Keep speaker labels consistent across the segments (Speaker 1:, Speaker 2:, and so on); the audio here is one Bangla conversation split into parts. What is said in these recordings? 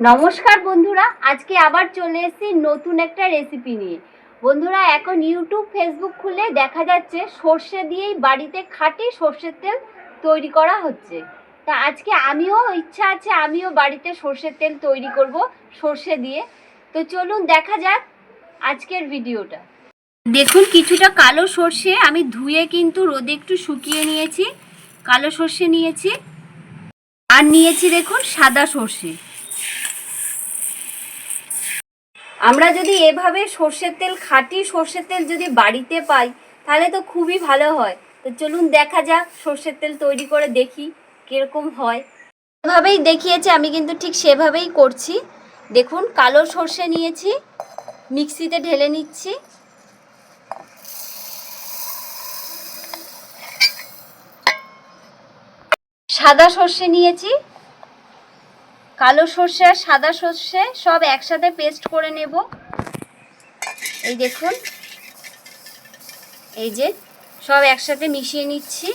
Speaker 1: নমস্কার বন্ধুরা, আজকে আবার চলে এসেছি নতুন একটা রেসিপি নিয়ে। বন্ধুরা, এখন ইউটিউব ফেসবুক খুলে দেখা যাচ্ছে, সর্ষে দিয়েই বাড়িতে খাঁটি সর্ষের তেল তৈরি করা হচ্ছে। তা আজকে আমিও, ইচ্ছা আছে আমিও বাড়িতে সর্ষের তেল তৈরি করব, সর্ষে দিয়ে। তো চলুন দেখা যাক আজকের ভিডিওটা দেখুন, কিছুটা কালো সর্ষে আমি ধুয়ে কিন্তু রোদে একটু শুকিয়ে নিয়েছি, কালো সর্ষে নিয়েছি। আর নিয়েছি দেখুন, সাদা সর্ষে। আমরা যদি এভাবে সর্ষের তেল খাঁটি সর্ষের তেল যদি বাড়িতে পাই, তাহলে তো খুবই ভালো হয়। তো চলুন দেখা যাক সর্ষের তেল তৈরি করে দেখি কীরকম হয়। এভাবেই দেখিয়েছে, আমি কিন্তু ঠিক সেভাবেই করছি। দেখুন, কালো সর্ষে নিয়েছি, মিক্সিতে ঢেলে নিচ্ছি। সাদা সর্ষে নিয়েছি কালো সর্ষে আর সাদা সর্ষে সব একসাথে পেস্ট করে নেব। এই দেখুন। এই যে সব একসাথে মিশিয়ে নিচ্ছি।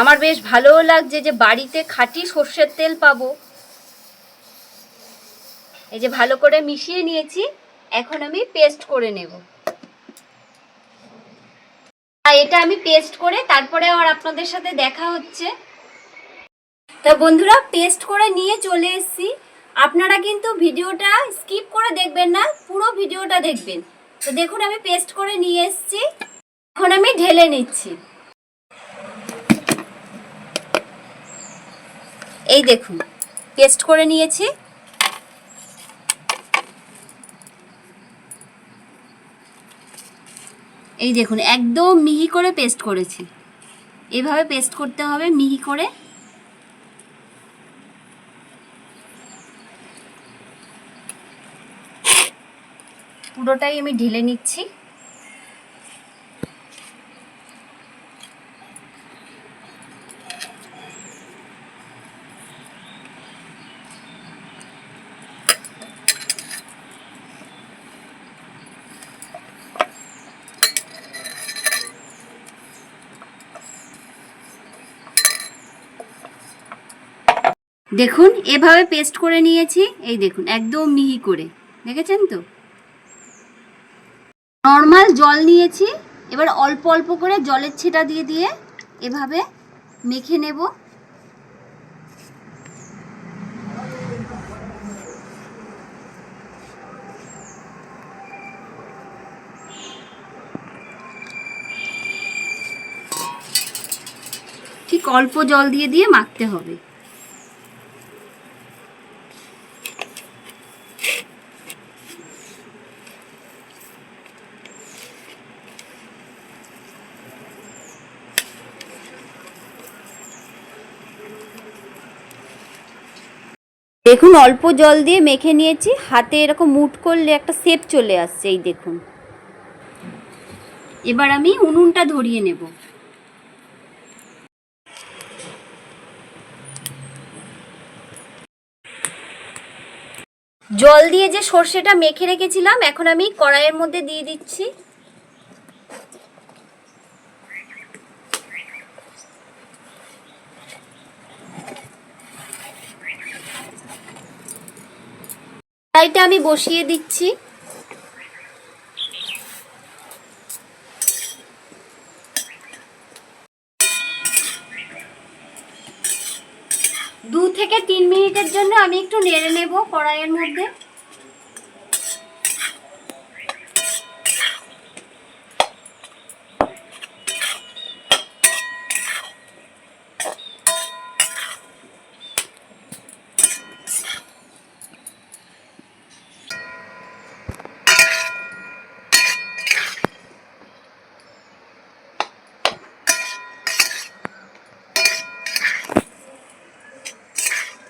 Speaker 1: আমার বেশ ভালোও লাগছে যে বাড়িতে খাঁটি সর্ষের তেল পাবো। এই যে ভালো করে মিশিয়ে নিয়েছি। এখন আমি পেস্ট করে নেব। এটা আমি পেস্ট করে তারপরে আবার আপনাদের সাথে দেখা হচ্ছে। তা বন্ধুরা পেস্ট করে নিয়ে চলে এসেছি। আপনারা কিন্তু ভিডিওটা স্কিপ করে দেখবেন না, পুরো ভিডিওটা দেখবেন। তো দেখুন, আমি পেস্ট করে নিয়ে এসেছি। এখন আমি ঢেলে নিচ্ছি। এই দেখুন পেস্ট করে নিয়েছি। এই দেখুন, একদম মিহি করে পেস্ট করেছি। এভাবে পেস্ট করতে হবে, মিহি করে। পুরোটাই আমি ঢেলে নিচ্ছি। দেখুন, এভাবে পেস্ট করে নিয়েছি। এই দেখুন, একদম মিহি করে। দেখেছেন তো? নর্মাল জল নিয়েছি। এবার অল্প অল্প করে জলের ছিটা দিয়ে দিয়ে এভাবে মেখে নেব। ঠিক অল্প জল দিয়ে দিয়ে মাখতে হবে। দেখুন, অল্প জল দিয়ে মেখে নিয়েছি। হাতে এরকম মুট করলে একটা শেপ চলে আসছে, এই দেখুন। এবার আমি উনুনটা ধরিয়ে নেব। জল দিয়ে যে সর্ষেটা মেখে রেখেছিলাম, এখন আমি কড়াইয়ের মধ্যে দিয়ে দিচ্ছি। কড়াইটা আমি বসিয়ে দিচ্ছি। দু থেকে তিন মিনিটের জন্য আমি একটু নেড়ে নেব কড়াইয়ের মধ্যে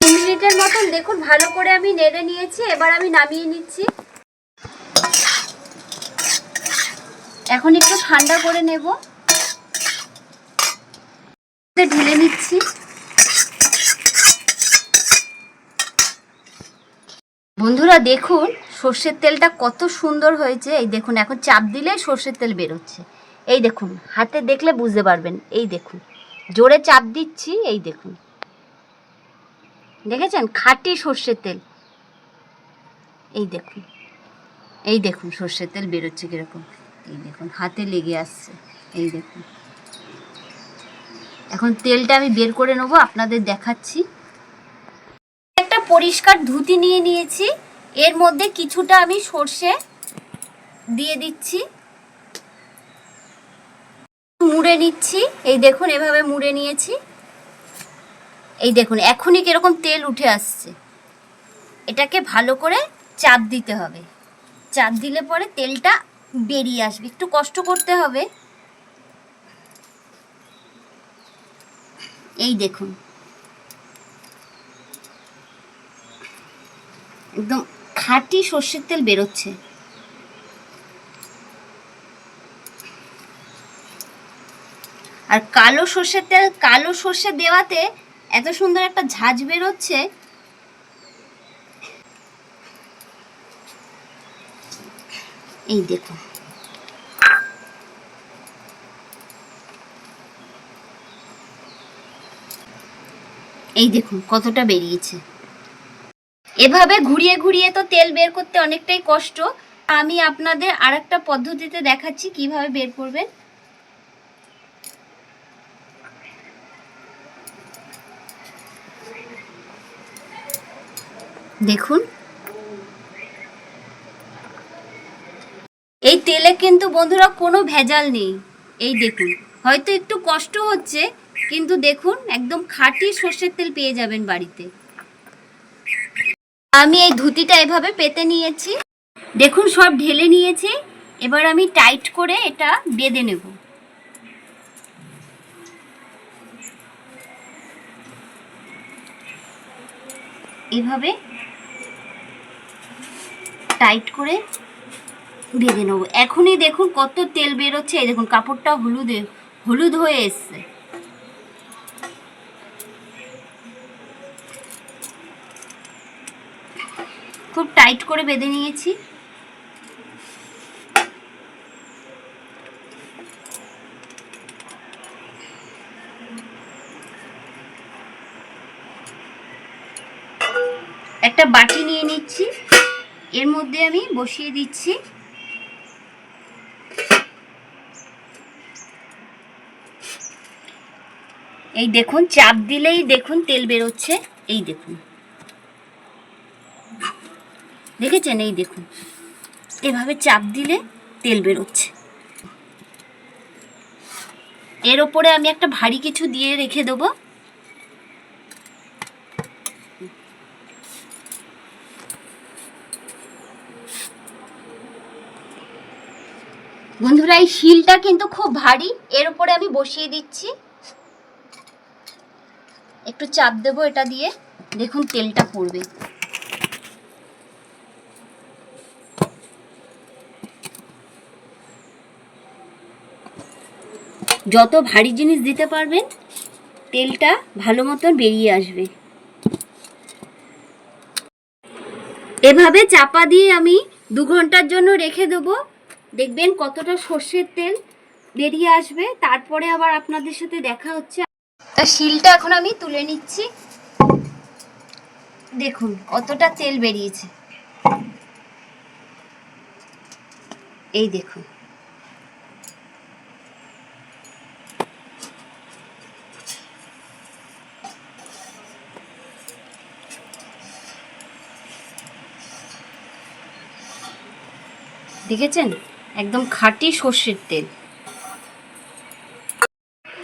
Speaker 1: তিন মিনিটের মতন, দেখুন, ভালো করে আমি নেড়ে নিয়েছি, এবার আমি নামিয়ে নিচ্ছি। এখন একটু ঠান্ডা করে নেব। ঢেলে নিচ্ছি। বন্ধুরা, দেখুন, সর্ষের তেলটা কত সুন্দর হয়েছে। এই দেখুন, এখন চাপ দিলে সর্ষের তেল বেরোচ্ছে। এই দেখুন, হাতে দেখলে বুঝতে পারবেন। এই দেখুন, জোরে চাপ দিচ্ছি, এই দেখুন। দেখেছেন? খাঁটি সর্ষের তেল। এই দেখুন। এই দেখুন সর্ষের তেল বেরোচ্ছে কীরকম। এই দেখুন, হাতে লেগে আসছে। এই দেখুন। এখন তেলটা আমি বের করে নেব, আপনাদের দেখাচ্ছি। একটা পরিষ্কার ধুতি নিয়ে নিয়েছি। এর মধ্যে কিছুটা আমি সর্ষে দিয়ে দিচ্ছি। মুড়ে নিচ্ছি। এই দেখুন, এভাবে মুড়ে নিয়েছি। এই দেখুন, এখনই কীরকম তেল উঠে আসছে। এটাকে ভালো করে চাপ দিতে হবে। চাপ দিলে পরে তেলটা বেরিয়ে আসবে। একটু কষ্ট করতে হবে। এই দেখুন। একদম খাঁটি সর্ষের তেল বেরোচ্ছে। আর কালো সর্ষের তেল, কালো সর্ষে দেওয়াতে এত সুন্দর একটা ঝাঁঝ বেরোচ্ছে। এই দেখুন এই দেখুন, কতটা বেরিয়েছে। এভাবে ঘুরিয়ে ঘুরিয়ে তো তেল বের করতে অনেকটাই কষ্ট। আমি আপনাদের আর একটা পদ্ধতিতে দেখাচ্ছি কীভাবে বের করবেন। দেখুন। এই তেলে কিন্তু বন্ধুরা কোনো ভেজাল নেই। এই দেখুন, হয়তো একটু কষ্ট হচ্ছে, কিন্তু দেখুন, একদম খাঁটি সর্ষের তেল পেয়ে যাবেন বাড়িতে। আমি এই ধুতিটা এভাবে পেতে নিয়েছি। দেখুন, সব ঢেলে নিয়েছি। এবার আমি টাইট করে এটা বেঁধে নেব। এভাবে টাইট করে বেঁধে নেব। এখনই দেখুন কত তেল বেরোচ্ছে। এই দেখুন কাপড়টা হলুদে, হলুদ হয়ে এসছে। খুব টাইট করে বেঁধে নিয়েছি। একটা বাটি নিয়ে নিচ্ছি। এর মধ্যে আমি বসিয়ে দিচ্ছি। এই দেখুন, চাপ দিলেই দেখুন তেল বেরোচ্ছে। এই দেখুন। দেখেছেন? এই দেখুন। এভাবে চাপ দিলে তেল বেরোচ্ছে। এর ওপরে আমি একটা ভারী কিছু দিয়ে রেখে দেবো। বন্ধুরা, এই শিলটা কিন্তু খুব ভারী। এর উপরে আমি বসিয়ে দিচ্ছি। একটু চাপ দেবো এটা দিয়ে। দেখুন, তেলটা পড়বে। যত ভারী জিনিস দিতে পারবেন, তেলটা ভালো মতন বেরিয়ে আসবে। এভাবে চাপা দিয়ে আমি দু ঘণ্টার জন্য রেখে দেবো। দেখবেন কতটা সর্ষের তেল বেরিয়ে আসবে। তারপরে আবার আপনাদের সাথে দেখা হচ্ছে। তা শিলটা এখন আমি তুলে নিচ্ছি। দেখুন কতটা তেল বেরিয়েছে। এই দেখুন। দেখেছেন? একদম খাঁটি সর্ষের তেল।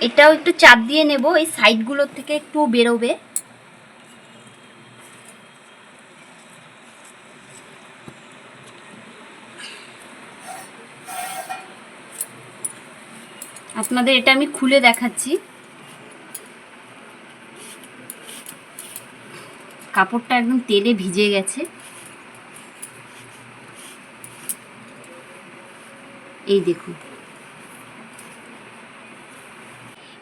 Speaker 1: এটাও একটু চাপ দিয়ে নেব, এই সাইডগুলোর থেকে একটু বেরোবে। আপনাদের এটা আমি খুলে দেখাচ্ছি। কাপড়টা একদম তেলে ভিজে গেছে। এই দেখুন।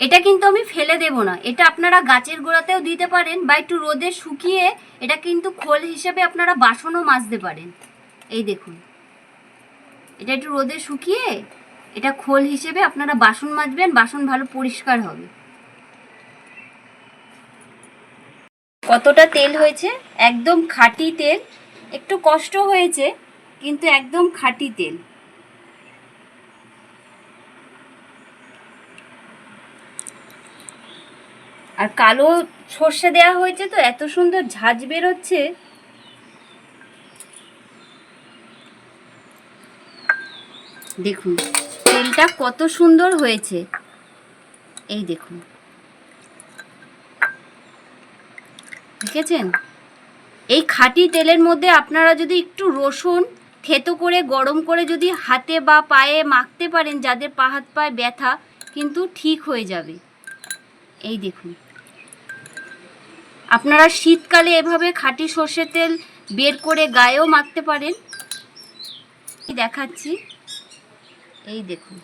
Speaker 1: এটা কিন্তু আমি ফেলে দেব না। এটা আপনারা গাছের গোড়াতেও দিতে পারেন বা একটু রোদে শুকিয়ে এটা কিন্তু খোল হিসেবে আপনারা বাসনও মাজতে পারেন। এই দেখুন। এটা একটু রোদে শুকিয়ে এটা খোল হিসেবে আপনারা বাসন মাজবেন, বাসন ভালো পরিষ্কার হবে। কতটা তেল হয়েছে? একদম খাঁটি তেল। একটু কষ্ট হয়েছে, কিন্তু একদম খাঁটি তেল। আর কালো সর্ষে দেওয়া হয়েছে তো, এত সুন্দর ঝাঁজ বেরোচ্ছে। দেখুন, তেলটা কত সুন্দর হয়েছে। এই দেখুন। দেখেছেন? এই খাঁটি তেলের মধ্যে আপনারা যদি একটু রসুন থেতো করে, গরম করে যদি হাতে বা পায়ে মাখতে পারেন, যাদের পা হাত পায়ে ব্যথা, কিন্তু ঠিক হয়ে যাবে। এই দেখুন। আপনারা শীতকালে এভাবে খাঁটি সর্ষের তেল বের করে গায়েও মাখতে পারেন। দেখাচ্ছি। এই দেখুন।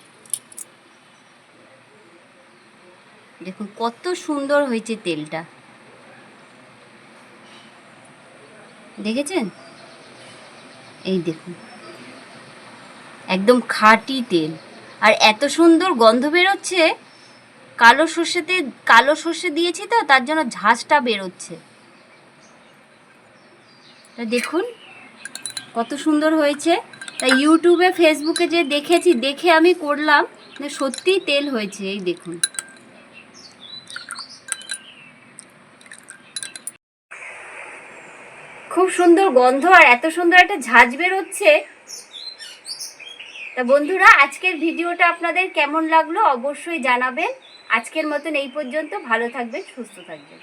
Speaker 1: দেখুন কত সুন্দর হয়েছে তেলটা। দেখেছেন? এই দেখুন। একদম খাঁটি তেল। আর এত সুন্দর গন্ধ বেরোচ্ছে কালো সর্ষেতে, কালো সর্ষে দিয়েছি তো, তার জন্য ঝাঁঝটা বেরোচ্ছে। তা দেখুন, কত সুন্দর হয়েছে। তা ইউটিউবে, ফেসবুকে যে দেখেছি, দেখে আমি করলাম যে সত্যিই তেল হয়েছে, এই দেখুন। খুব সুন্দর গন্ধ, আর এত সুন্দর একটা ঝাঁজ বেরোচ্ছে। তা বন্ধুরা, আজকের ভিডিওটা আপনাদের কেমন লাগল অবশ্যই জানাবেন। আজকের মতন এই পর্যন্ত। ভালো থাকবেন সুস্থ থাকবেন।